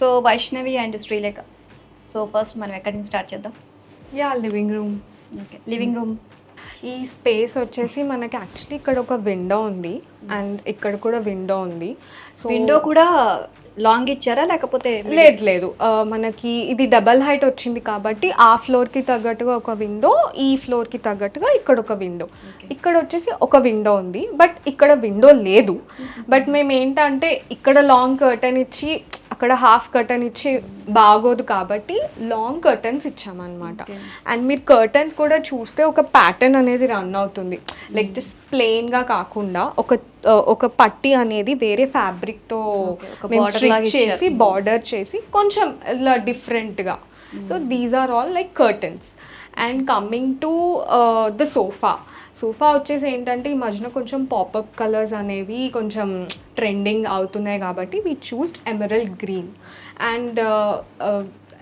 So Vaishnavi and Srilekha. So first మనం ఎక్కడి నుంచి స్టార్ట్ చేద్దాం? Yeah living room. Okay living room. ఈ స్పేస్ వచ్చేసి మనకి యాక్చువల్లీ ఇక్కడ ఒక విండో ఉంది అండ్ ఇక్కడ కూడా విండో ఉంది. సో విండో కూడా లాంగ్ ఇచ్చారా లేకపోతే లేదు లేదు. మనకి ఇది డబల్ హైట్ వచ్చింది కాబట్టి ఆ ఫ్లోర్కి తగ్గట్టుగా ఒక విండో ఈ ఫ్లోర్కి తగ్గట్టుగా ఇక్కడ ఒక విండో. ఇక్కడ వచ్చేసి ఒక విండో ఉంది బట్ ఇక్కడ విండో లేదు. బట్ మేము ఏంటంటే ఇక్కడ లాంగ్ కర్టన్ ఇచ్చి అక్కడ హాఫ్ కర్టన్ ఇచ్చి బాగోదు కాబట్టి లాంగ్ కర్టన్స్ ఇచ్చామన్నమాట. అండ్ మీరు కర్టన్స్ కూడా చూస్తే ఒక ప్యాటర్న్ అనేది రన్ అవుతుంది. లైక్ జస్ట్ ప్లెయిన్గా కాకుండా ఒక ఒక పట్టి అనేది వేరే ఫ్యాబ్రిక్తో చేసి బార్డర్ చేసి కొంచెం ఇలా డిఫరెంట్గా so these are all like curtains and coming to the sofa sofa వచ్చేసి ఏంటంటే ఈ మధ్యన కొంచెం పాపప్ కలర్స్ అనేవి కొంచెం ట్రెండింగ్ అవుతున్నాయి కాబట్టి we choosed emerald green and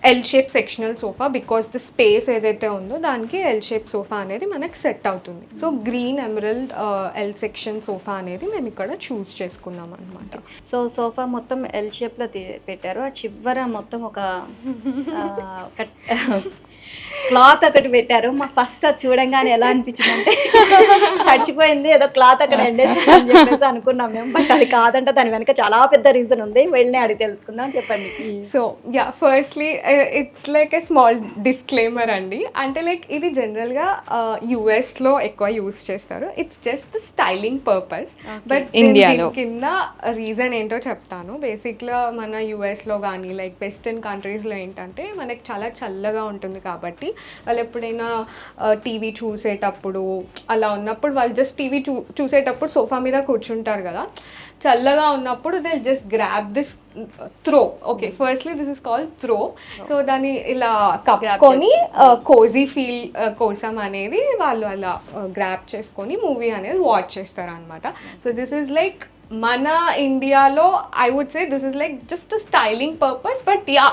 L shape sectional sofa because the space ఏదైతే ఉందో దానికి ఎల్ షేప్ సోఫా అనేది మనకి సెట్ అవుతుంది. So green emerald L section sofa అనేది మేము ఇక్కడ చూస్ చేసుకున్నాం అనమాట సో సోఫా మొత్తం ఎల్ షేప్లో పెట్టారు. ఆ చివర మొత్తం ఒక క్లాత్ ఒకటి పెట్టారు. మాకు ఫస్ట్ అది చూడంగానే ఎలా అనిపించింది అంటే తడిచిపోయింది ఏదో క్లాత్ అక్కడ ఎండేసి చెప్పేసి అనుకున్నాం మేము. బట్ అది కాదంటే దాని వెనక చాలా పెద్ద రీజన్ ఉంది. వెళ్ళి అడిగి తెలుసుకుందాం చెప్పండి. So yeah firstly it's like a small disclaimer అండి. అంటే లైక్ ఇది జనరల్గా యుఎస్లో ఎక్కువ యూస్ చేస్తారు. It's just styling purpose but ఇండియాలో. కింద రీజన్ ఏంటో చెప్తాను. బేసిక్గా మన యుఎస్లో కానీ లైక్ వెస్టర్న్ కంట్రీస్లో ఏంటంటే మనకి చాలా చల్లగా ఉంటుంది కాబట్టి వాళ్ళు ఎప్పుడైనా టీవీ చూసేటప్పుడు అలా ఉన్నప్పుడు వాళ్ళు జస్ట్ టీవీ చూ చూసేటప్పుడు సోఫా మీద కూర్చుంటారు కదా. చల్లగా ఉన్నప్పుడు they just grab this throw okay firstly this is call throw so దాన్ని ఇలా కప్పుకొని కోజీ ఫీల్ కోసం అనేది వాళ్ళు అలా గ్రాప్ చేసుకొని మూవీ అనేది వాచ్ చేస్తారు అనమాట సో దిస్ ఇస్ లైక్ మన ఇండియాలో I would say this is like just styling purpose but yeah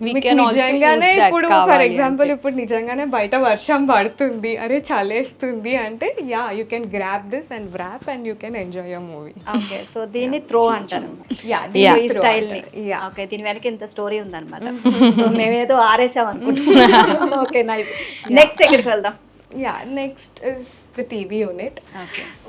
నిజంగానే ఇప్పుడు ఫర్ ఎగ్జాంపుల్. ఇప్పుడు నిజంగానే బయట వర్షం పడుతుంది అరే చలేస్తుంది అంటే yeah you can grab this and wrap and you can enjoy your movie okay so దీన్ని త్రో అంటారు. యా ఈ స్టైల్ని. యా ఓకే దీని వెనక ఇంత స్టోరీ ఉందన్నమాట. సో మేమేదో ఆరేసాం అనుకుంటున్నాం ఓకే నైస్ నెక్స్ట్ ఎక్కడికి వెళ్దాం? Yeah next is the TV unit okay